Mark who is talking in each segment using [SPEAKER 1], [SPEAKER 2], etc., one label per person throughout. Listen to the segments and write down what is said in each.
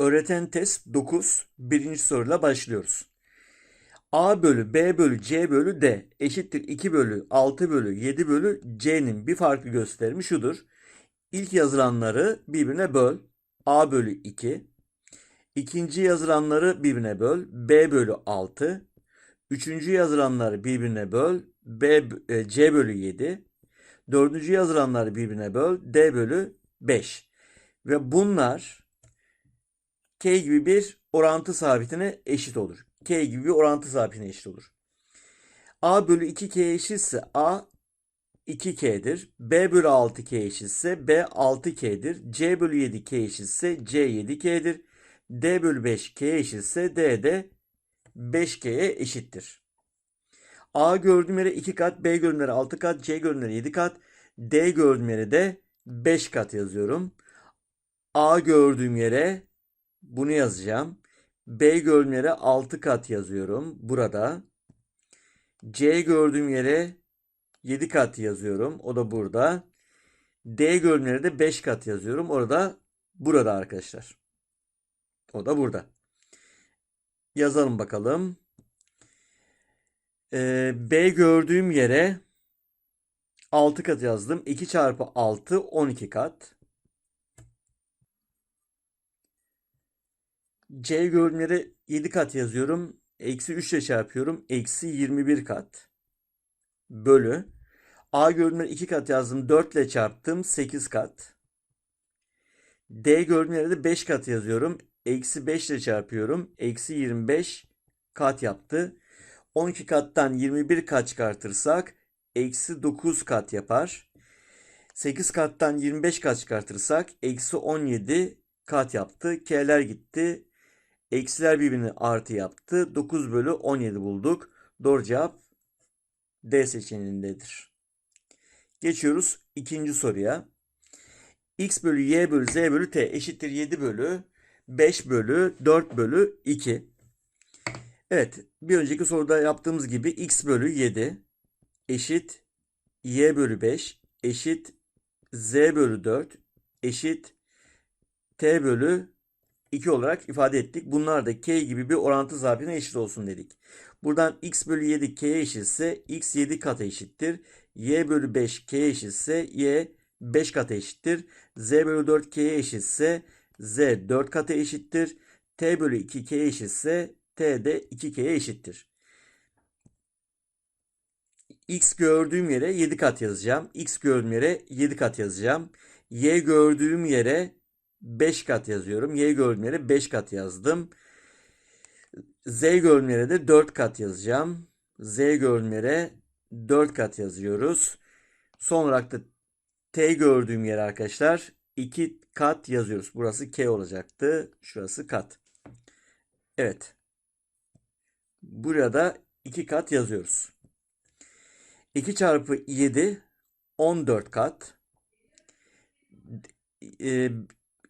[SPEAKER 1] Öğreten test 9. Birinci soruyla başlıyoruz. A bölü B bölü C bölü D eşittir 2 bölü 6 bölü 7 bölü C'nin bir farklı gösterimi şudur. İlk yazılanları birbirine böl. A bölü 2. İkinci yazılanları birbirine böl. B bölü 6. Üçüncü yazılanları birbirine böl. B, e, C bölü 7. Dördüncü yazılanları birbirine böl. D bölü 5. Ve bunlar K gibi bir orantı sabitine eşit olur. K gibi bir orantı sabitine eşit olur. A bölü 2K eşitse A 2K'dir. B bölü 6K eşitse B 6K'dir. C bölü 7K eşitse C 7K'dir. D bölü 5K eşitse D de 5K'ye eşittir. A gördüğüm yere 2 kat, B gördüğüm yere 6 kat, C gördüğüm yere 7 kat, D gördüğüm yere de 5 kat yazıyorum. A gördüğüm yere bunu yazacağım. B gördüğüm yere 6 kat yazıyorum. Burada. C gördüğüm yere 7 kat yazıyorum. O da burada. D gördüğüm yere de 5 kat yazıyorum. Orada burada arkadaşlar. O da burada. Yazalım bakalım. Ee, B gördüğüm yere 6 kat yazdım. 2 çarpı 6 12 kat. C gördüğüm yere 7 kat yazıyorum. Eksi 3 ile çarpıyorum. Eksi 21 kat. Bölü. A gördüğüm yere 2 kat yazdım. 4 ile çarptım. 8 kat. D gördüğüm yere de 5 kat yazıyorum. Eksi 5 ile çarpıyorum. Eksi 25 kat yaptı. 12 kattan 21 kat çıkartırsak eksi 9 kat yapar. 8 kattan 25 kat çıkartırsak eksi 17 kat yaptı. K'ler gitti. Eksiler birbirini artı yaptı. 9 bölü 17 bulduk. Doğru cevap D seçeneğindedir. Geçiyoruz ikinci soruya. X bölü Y bölü Z bölü T eşittir 7 bölü 5 bölü 4 bölü 2. Evet bir önceki soruda yaptığımız gibi X bölü 7 eşit Y bölü 5 eşit Z bölü 4 eşit T bölü 2 olarak ifade ettik. Bunlar da K gibi bir orantı zabitine eşit olsun dedik. Buradan X bölü 7 K'ye eşitse X 7 kata eşittir. Y bölü 5 K'ye eşitse Y 5 kata eşittir. Z bölü 4 K'ye eşitse Z 4 kata eşittir. T bölü 2 K'ye eşitse T de 2K'ye eşittir. X gördüğüm yere 7 kat yazacağım. X gördüğüm yere 7 kat yazacağım. Y gördüğüm yere 5 kat yazıyorum. Y gördüğüm yere 5 kat yazdım. Z gördüğüm yere de 4 kat yazacağım. Z gördüğüm yere 4 kat yazıyoruz. Son olarak da T gördüğüm yere arkadaşlar 2 kat yazıyoruz. Burası K olacaktı. Şurası kat. Evet. Burada 2 kat yazıyoruz. 2 çarpı 7 14 kat.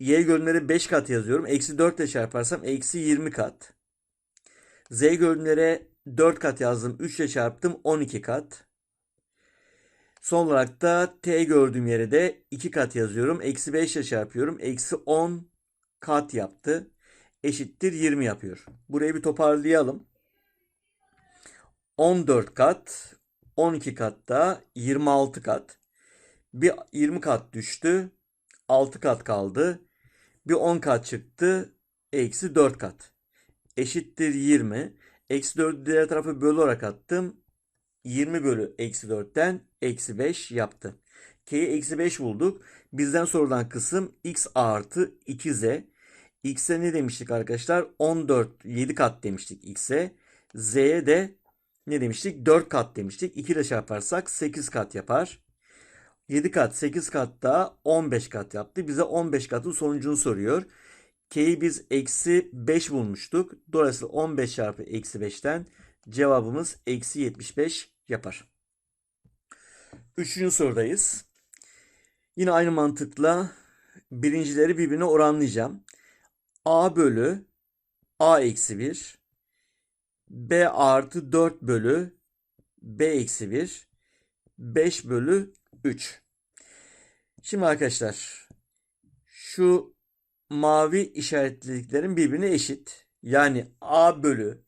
[SPEAKER 1] Y görünümleri 5 kat yazıyorum. Eksi 4 ile çarparsam eksi 20 kat. Z görünümlere 4 kat yazdım. 3 ile çarptım 12 kat. Son olarak da t gördüğüm yere de 2 kat yazıyorum. Eksi 5 ile çarpıyorum. Eksi 10 kat yaptı. Eşittir 20 yapıyor. Burayı bir toparlayalım. 14 kat, 12 kat da 26 kat. Bir 20 kat düştü. 6 kat kaldı. Bir 10 kat çıktı. Eksi 4 kat. Eşittir 20. Eksi 4'ü diğer tarafa bölü olarak attım. 20 bölü eksi 4'ten eksi 5 yaptı. K'yi eksi 5 bulduk. Bizden sorulan kısım x artı 2z. X'e ne demiştik arkadaşlar? 14, 7 kat demiştik x'e. Z'ye de ne demiştik? 4 kat demiştik. 2 ile çarparsak 8 kat yapar. 7 kat 8 kat da 15 kat yaptı. Bize 15 katın sonucunu soruyor. K'yi biz eksi 5 bulmuştuk. Dolayısıyla 15 çarpı eksi 5'ten cevabımız eksi 75 yapar. Üçüncü sorudayız. Yine aynı mantıkla birincileri birbirine oranlayacağım. A bölü A eksi 1 B artı 4 bölü B eksi 1 5 bölü 3. Şimdi arkadaşlar şu mavi işaretlediklerim birbirine eşit. Yani A bölü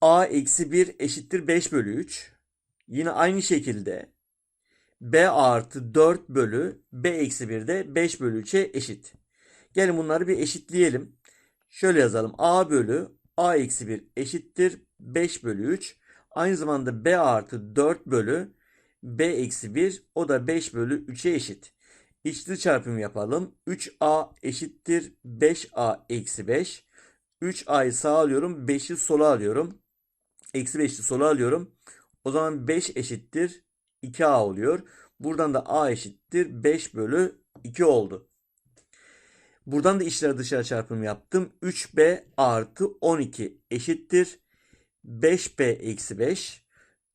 [SPEAKER 1] A eksi 1 eşittir 5 bölü 3. Yine aynı şekilde B artı 4 bölü B eksi 1 de 5 bölü 3'e eşit. Gelin bunları bir eşitleyelim. Şöyle yazalım. A bölü A eksi 1 eşittir 5 bölü 3. Aynı zamanda B artı 4 bölü B eksi 1 o da 5 bölü 3'e eşit. İçli çarpım yapalım. 3A eşittir 5A eksi 5. 3A'yı sağa alıyorum. 5'i sola alıyorum. Eksi 5'i sola alıyorum. O zaman 5 eşittir 2A oluyor. Buradan da A eşittir 5 bölü 2 oldu. Buradan da içler dışarı çarpım yaptım. 3B artı 12 eşittir 5B eksi 5.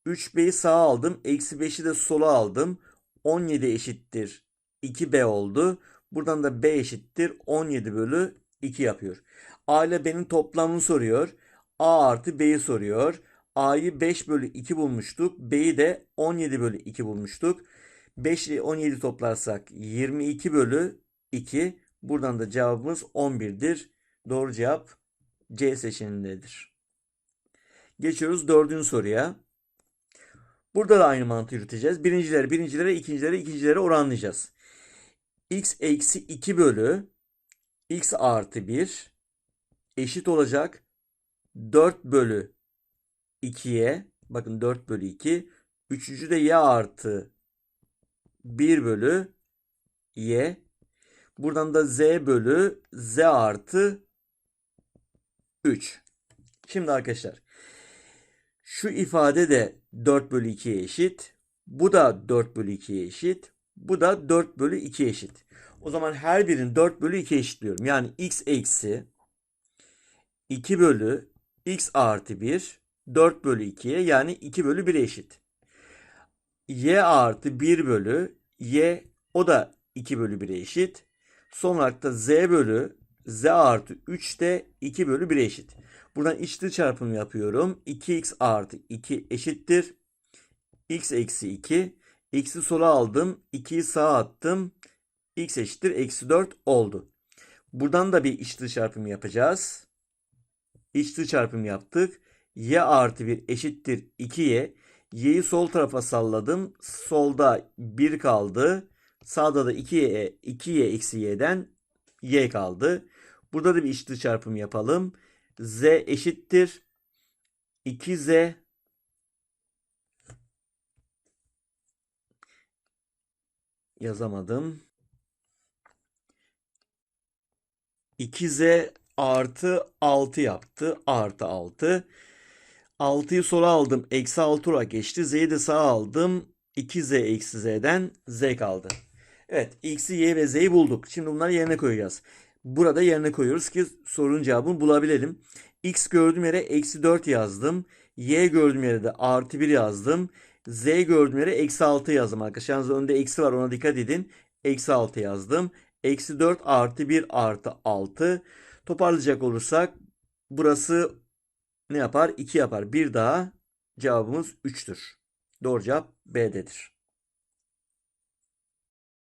[SPEAKER 1] 3B'yi sağa aldım. Eksi 5'i de sola aldım. 17 eşittir 2B oldu. Buradan da B eşittir 17 bölü 2 yapıyor. A ile B'nin toplamını soruyor. A artı B'yi soruyor. A'yı 5 bölü 2 bulmuştuk. B'yi de 17 bölü 2 bulmuştuk. 5 ile 17 toplarsak 22 bölü 2. Buradan da cevabımız 11'dir. Doğru cevap C seçeneğindedir. Geçiyoruz dördüncü soruya. Burada da aynı mantığı yürüteceğiz. Birincileri birincilere, ikincilere, ikincilere oranlayacağız. x eksi 2 bölü x artı 1 eşit olacak 4 bölü 2'ye bakın 4 bölü 2 üçüncü de y artı 1 bölü y buradan da z bölü z artı 3 şimdi arkadaşlar şu ifade de 4 bölü 2'ye eşit bu da 4 bölü 2'ye eşit bu da 4 bölü 2 eşit o zaman her birini 4 bölü 2 eşitliyorum yani x eksi 2 bölü x artı 1 4 bölü 2'ye yani 2 bölü 1'e eşit. y artı 1 bölü y o da 2 bölü 1'e eşit. Son olarak da z bölü z artı 3 de 2 bölü 1'e eşit. Buradan içli çarpım yapıyorum. 2x artı 2 eşittir. x eksi 2. x'i sola aldım. 2'yi sağa attım. x eşittir. Eksi 4 oldu. Buradan da bir içli çarpım yapacağız. İçli çarpım yaptık y artı 1 eşittir 2y. y'yi sol tarafa salladım. Solda 1 kaldı. Sağda da 2y, 2y eksi y'den y kaldı. Burada da bir içli çarpım yapalım. Z eşittir 2z yazamadım. 2z artı 6 yaptı. Artı 6. 6'yı sola aldım. Eksi 6 olarak geçti. Z'yi de sağa aldım. 2Z eksi Z'den Z kaldı. Evet. X'i, Y ve Z'yi bulduk. Şimdi bunları yerine koyacağız. Burada yerine koyuyoruz ki sorunun cevabını bulabilelim. X gördüğüm yere eksi 4 yazdım. Y gördüğüm yere de artı 1 yazdım. Z gördüğüm yere eksi 6 yazdım arkadaşlar. Yalnız önünde eksi var ona dikkat edin. Eksi 6 yazdım. Eksi 4 artı 1 artı 6. Toparlayacak olursak burası ne yapar? 2 yapar. Bir daha cevabımız 3'tür. Doğru cevap B'dedir.